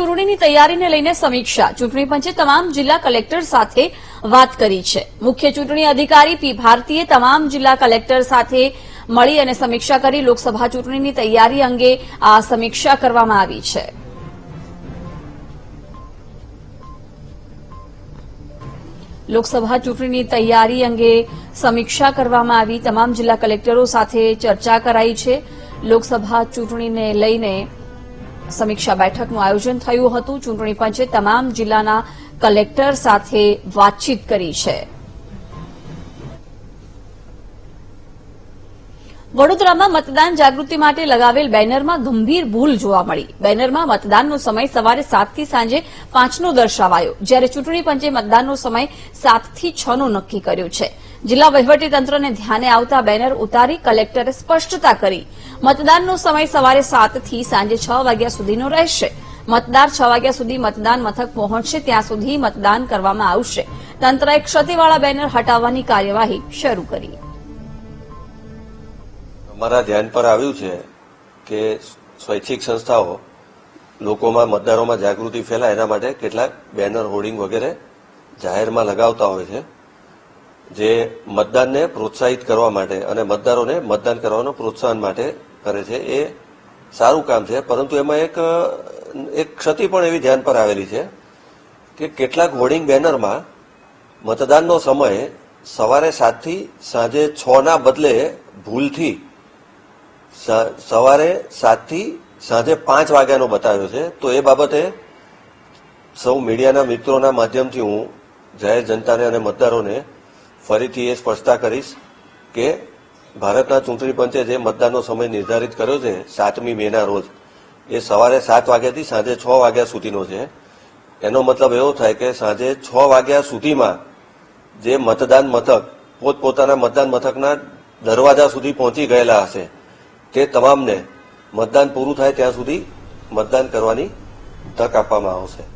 ચૂંટણીની તૈયારીને લઈને સમીક્ષા. ચૂંટણી પંચે તમામ જિલ્લા કલેક્ટર સાથે વાત કરી છે. મુખ્ય ચૂંટણી અધિકારી પી ભારતીએ તમામ જિલ્લા કલેક્ટર સાથે મળી અને સમીક્ષા કરી લોકસભા ચૂંટણીની તૈયારી અંગે આ સમીક્ષા કરવામાં આવી છે. લોકસભા ચૂંટણીની તૈયારી અંગે સમીક્ષા કરવામાં આવી. તમામ જિલ્લા કલેક્ટરો સાથે ચર્ચા કરાઈ છે. લોકસભા ચૂંટણીને લઈને સમીક્ષા બેઠકનું આયોજન થયું હતું. ચૂંટણી પંચે તમામ જિલ્લાના કલેક્ટર સાથે વાતચીત કરી છે. વડોદરામાં મતદાન જાગૃતિ માટે લગાવેલ બેનરમાં ગંભીર ભૂલ જોવા મળી. બેનરમાં મતદાનનો સમય સવારે સાતથી સાંજે પાંચનો દર્શાવાયો. જ્યારે ચૂંટણી પંચે મતદાનનો સમય સાતથી છનો નક્કી કર્યો છે. જિલ્લા વહીવટીતંત્રને ધ્યાને આવતા બેનર ઉતારી કલેક્ટરે સ્પષ્ટતા કરી. મતદાનનો સમય સવારે સાતથી સાંજે છ વાગ્યા સુધીનો રહેશે. મતદાર છ વાગ્યા સુધી મતદાન મથક પહોંચશે, ત્યાં સુધી મતદાન કરવામાં આવશે. તંત્રએ ક્ષતિવાળા બેનર હટાવવાની કાર્યવાહી શરૂ કરી. અમારા ધ્યાન પર આવ્યું છે કે સ્વૈચ્છિક સંસ્થાઓ લોકોમાં મતદારોમાં જાગૃતિ ફેલાય એના માટે કેટલાક બેનર હોર્ડિંગ વગેરે જાહેરમાં લગાવતા હોય છે. જે મતદાનને પ્રોત્સાહિત કરવા માટે અને મતદારોને મતદાન કરવાનો પ્રોત્સાહન માટે કરે છે, એ સારું કામ છે. પરંતુ એમાં એક એક ક્ષતિ પણ એવી ધ્યાન પર આવેલી છે કે કેટલાક હોર્ડિંગ બેનરમાં મતદાનનો સમય સવારે સાતથી સાંજે છના બદલે ભૂલથી સવારે સાતથી સાંજે પાંચ વાગ્યાનો બતાવ્યો છે. તો એ બાબતે સૌ મીડિયાના મિત્રોના માધ્યમથી હું જાહેર જનતાને અને મતદારોને ફરીથી એ સ્પષ્ટતા કરીશ કે ભારતના ચૂંટણી પંચે જે મતદાનનો સમય નિર્ધારિત કર્યો છે, સાતમી મેના રોજ, એ સવારે સાત વાગ્યાથી સાંજે છ વાગ્યા સુધીનો છે. એનો મતલબ એવો થાય કે સાંજે છ વાગ્યા સુધીમાં જે મતદાન મથક, પોતપોતાના મતદાન મથકના દરવાજા સુધી પહોંચી ગયેલા હશે. તે તમામને મતદાન પૂરું થાય ત્યાં સુધી મતદાન કરવાની તક આપવામાં આવશે.